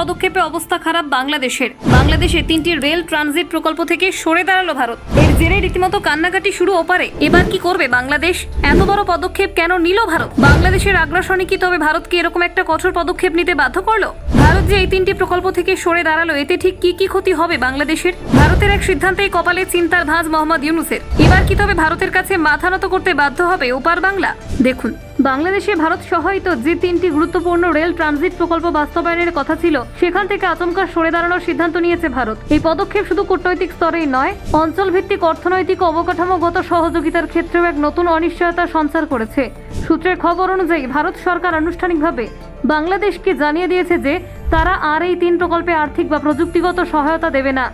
পদক্ষেপে অবস্থা খারাপ বাংলাদেশের। বাংলাদেশে তিনটি রেল ট্রানজিট প্রকল্প থেকে সরে দাঁড়াল ভারত। এর জেরে রীতিমতো কান্নাকাটি শুরু ওপারে। এবার কি করবে বাংলাদেশ? এত বড় পদক্ষেপ কেন নিল ভারত? বাংলাদেশের আগ্রাসনে কি তবে ভারতকে এরকম একটা কঠোর পদক্ষেপ নিতে বাধ্য করল? ভারত যে এই তিনটি প্রকল্প থেকে সরে দাঁড়াল, এতে ঠিক কি কি ক্ষতি হবে বাংলাদেশের? ভারতের এক সিদ্ধান্তেই কপালে চিন্তার ভাঁজ মোহাম্মদ ইউনুসের। এবার কি তবে ভারতের কাছে মাথা নত করতে বাধ্য হবে ওপার বাংলা? দেখুন। বাংলাদেশে ভারত সহায়িত যে তিনটি গুরুত্বপূর্ণ রেল ট্রানজিট প্রকল্প বাস্তবায়নের কথা ছিল। সেখান থেকে আচমকা সরে দাঁড়ানোর সিদ্ধান্ত নিয়েছে ভারত। এই পদক্ষেপ শুধু কূটনৈতিক স্তরেই নয় অঞ্চল ভিত্তিক অর্থনৈতিক অবকাঠামোগত সহযোগিতার ক্ষেত্রেও এক নতুন অনিশ্চয়তা সঞ্চার করেছে। সূত্রের খবর অনুযায়ী ভারত সরকার আনুষ্ঠানিকভাবে বাংলাদেশকে জানিয়ে দিয়েছে যে, তারা আর এই তিন প্রকল্পে আর্থিক বা প্রযুক্তিগত সহায়তা দেবে না।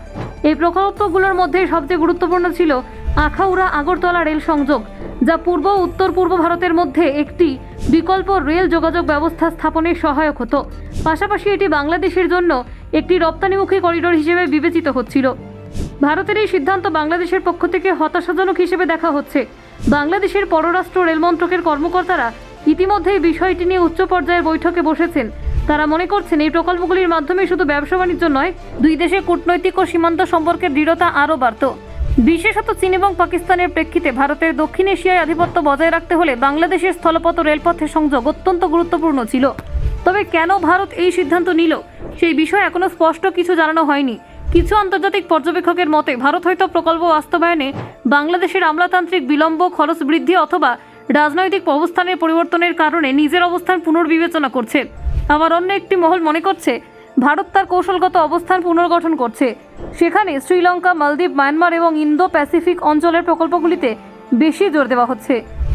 এই প্রকল্পগুলোর মধ্যে সবচেয়ে গুরুত্বপূর্ণ ছিল আখাউড়া আগরতলা রেল সংযোগ। যা পূর্ব উত্তর পূর্ব ভারতের মধ্যে একটি বিকল্প রেল যোগাযোগ ব্যবস্থা স্থাপনে সহায়ক হতো। পাশাপাশি এটি বাংলাদেশের জন্য একটি রপ্তানিমুখী করিডোর হিসেবে বিবেচিত হচ্ছিল। ভারতের এই সিদ্ধান্ত বাংলাদেশের পক্ষ থেকে হতাশাজনক হিসেবে দেখা হচ্ছে। বাংলাদেশের পররাষ্ট্র রেল মন্ত্রকের কর্মকর্তারা ইতিমধ্যেই বিষয়টি নিয়ে উচ্চ পর্যায়ের বৈঠকে বসেছেন। তারা মনে করছেন, এই প্রকল্পগুলির মাধ্যমে শুধু ব্যবসা বাণিজ্য নয়, দুই দেশের কূটনৈতিক ও সীমান্ত সম্পর্কের দৃঢ়তা আরও বাড়ত। বিশেষত চীন এবং পাকিস্তানের প্রেক্ষিতে ভারতের দক্ষিণ এশিয়ায় আধিপত্য বজায় রাখতে হলে বাংলাদেশের স্থলপথ রেলপথের সংযোগ অত্যন্ত গুরুত্বপূর্ণ ছিল। তবে কেন ভারত এই সিদ্ধান্ত নিল, সেই বিষয়ে এখনও স্পষ্ট কিছু জানানো হয়নি। কিছু আন্তর্জাতিক পর্যবেক্ষকের মতে, ভারত হয়তো প্রকল্প বাস্তবায়নে বাংলাদেশের আমলাতান্ত্রিক বিলম্ব, খরচ বৃদ্ধি অথবা রাজনৈতিক অবস্থানের পরিবর্তনের কারণে নিজের অবস্থান পুনর্বিবেচনা করছে। আবার অন্য একটি মহল মনে করছে ভারত তার কৌশলগত অবস্থান পুনর্গঠন করছে। সেখানে শ্রীলঙ্কা, মালদ্বীপ, মায়ানমার এবং ইন্দো প্যাসিফিক অঞ্চলের প্রকল্পগুলিতে বেশি জোর দেওয়া হচ্ছে।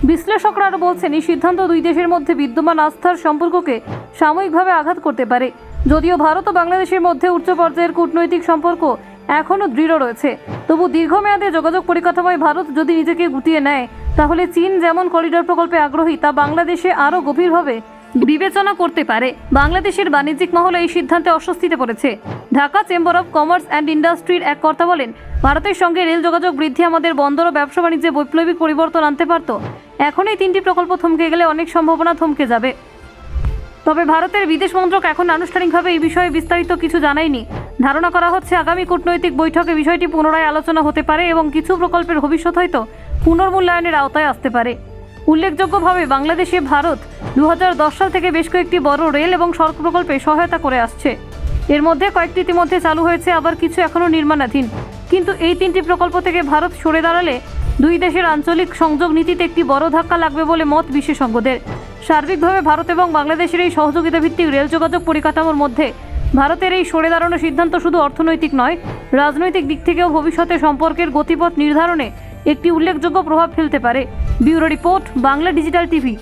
বিশ্লেষকরা আরও বলছেন, এই সিদ্ধান্ত দুই দেশের মধ্যে বিদ্যমান আস্থার সম্পর্ককে সাময়িকভাবে আঘাত করতে পারে। যদিও ভারত ও বাংলাদেশের মধ্যে উচ্চ পর্যায়ের কূটনৈতিক সম্পর্ক এখনও দৃঢ় রয়েছে। তবু দীর্ঘমেয়াদে যোগাযোগ পরিকাঠামোয় ভারত যদি নিজেকে গুটিয়ে নেয়, তাহলে চীন যেমন করিডোর প্রকল্পে আগ্রহী, তা বাংলাদেশে আরও গভীরভাবে বিবেচনা করতে পারে। বাংলাদেশের বাণিজ্যিক মহল এই সিদ্ধান্তে অস্বস্তিতে পড়েছে। Dhaka chamber of commerce and ইন্ডাস্ট্রির এক কর্তা বলেন, ভারতের সঙ্গে রেল যোগাযোগ বৃদ্ধি আমাদের বন্দর ও ব্যবসা বাণিজ্যে বৈপ্লবিক পরিবর্তন আনতে পারত। এখন এই তিনটি প্রকল্প থমকে গেলে অনেক সম্ভাবনা থমকে যাবে। তবে ভারতের বিদেশ মন্ত্রক এখন আনুষ্ঠানিকভাবে এই বিষয়ে বিস্তারিত কিছু জানায়নি। ধারণা করা হচ্ছে, আগামী কূটনৈতিক বৈঠকে বিষয়টি পুনরায় আলোচনা হতে পারে এবং কিছু প্রকল্পের ভবিষ্যৎ হয়তো পুনর্মূল্যায়নের আওতায় আসতে পারে। উল্লেখযোগ্যভাবে বাংলাদেশে ভারত দু হাজার দশ সাল থেকে বেশ কয়েকটি বড় রেল এবং সড়ক প্রকল্পে সহায়তা করে আসছে। এর মধ্যে কয়েকটি ইতিমধ্যে চালু হয়েছে, আবার কিছু এখনও নির্মাণাধীন। কিন্তু এই তিনটি প্রকল্প থেকে ভারত সরে দাঁড়ালে দুই দেশের আঞ্চলিক সংযোগ নীতিতে একটি বড় ধাক্কা লাগবে বলে মত বিশেষজ্ঞদের। সার্বিকভাবে ভারত এবং বাংলাদেশের এই সহযোগিতা ভিত্তিক রেল যোগাযোগ পরিকাঠামোর মধ্যে ভারতের এই সরে দাঁড়ানোর সিদ্ধান্ত শুধু অর্থনৈতিক নয়, রাজনৈতিক দিক থেকেও ভবিষ্যতে সম্পর্কের গতিপথ নির্ধারণে একটি উল্লেখযোগ্য প্রভাব ফেলতে পারে। Bureau report Bangla digital TV.